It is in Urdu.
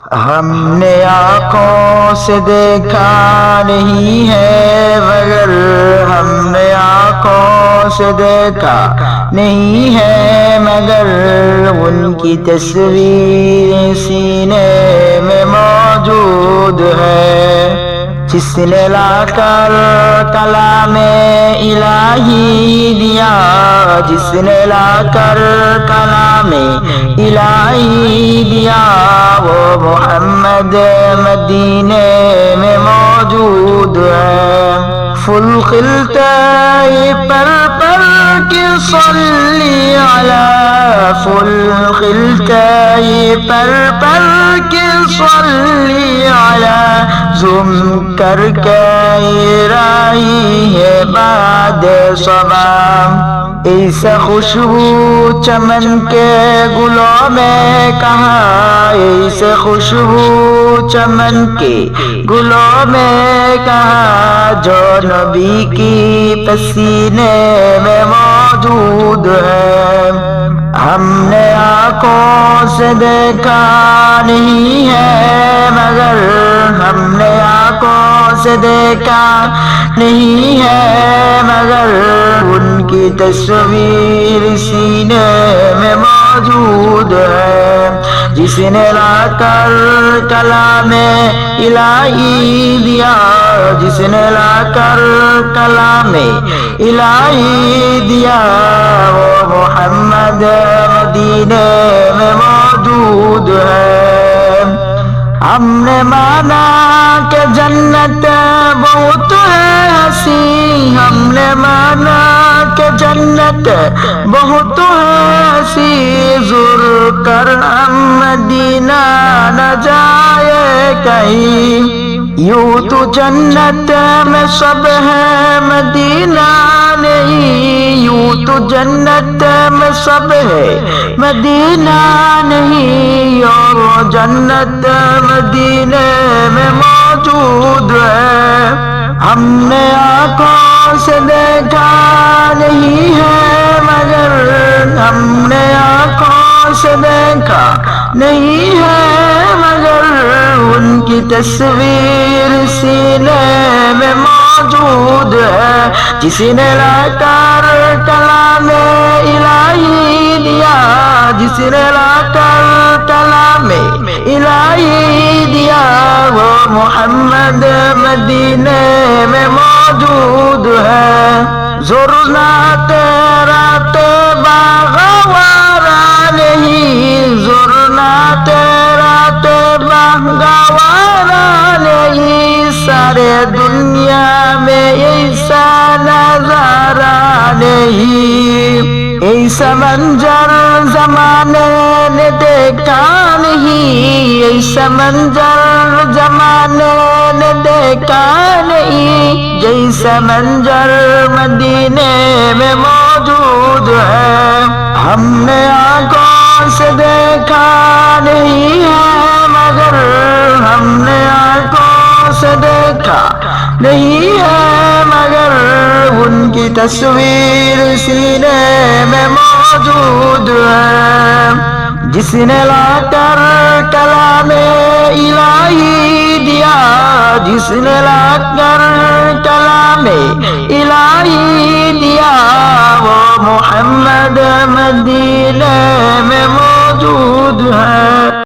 ہم نے آنکھوں سے دیکھا نہیں ہے، مگر ہم نے آنکھوں سے دیکھا نہیں ہے، مگر ان کی تصویر سینے میں موجود ہے۔ جس نے لا کر کلام الہی دیا، جس نے لا کر کلام الہی دیا، وہ محمد مدینے میں موجود ہے۔ فل خلتے پر پر کی صلی علی فل خلتے پر پر کی صلی علی۔ زم کر کے رائی ہے بعد صبح ایسا خوشبو چمن کے گلوں میں کہاں ایسے خوشبو چمن کے گلوں میں کہاں جو نبی کی پسینے میں موجود ہے؟ ہم نے آنکھوں سے دیکھا نہیں ہے، مگر ہم نے آنکھوں سے دیکھا نہیں ہے، مگر ان کی تصویر سینے موجود ہے۔ جس نے لا کر کلام الہی دیا، جس نے لا کر کلام الہی دیا، وہ محمد مدینے میں موجود ہے۔ ہم نے مانا کہ جنت بہت ہے، ہنسی۔ ہم نے مانا جنت بہت ہنسی زر کر ہم مدینہ نہ جائے کہیں۔ یوں تو جنت میں سب ہے، مدینہ نہیں۔ یوں تو جنت میں سب ہے، مدینہ نہیں۔ اور جنت مدینے میں موجود ہے۔ ہم نے آنکھوں سے دیکھا نہیں ہے مگر ہم نے آنکھوں سے دیکھا نہیں ہے مگر ان کی تصویر سینے میں موجود ہے۔ جس نے لا کر کلام الہی دیا، جس نے لا کر کلام الہی دیا، وہ محمد مدینے میں موجود ہے۔ زرنا تیرا تیبا غوارا نہیں زرنا تیرا تیبا گوارا نہیں۔ سارے دنیا میں ایسا نظارہ نہیں۔ ایسا منظر زمانے نے دیکھا نہیں۔ ایسا منظر زمانے نے دیکھا نہیں۔ جیسا منظر مدینے میں موجود ہے۔ ہم نے آنکھوں سے دیکھا نہیں ہے، مگر ہم نے آنکھوں سے دیکھا نہیں ہے، مگر ان کی تصویر سینے میں موجود ہے۔ جس نے لا کر کلام الہی دیا، جس نے لا کر کلام الہی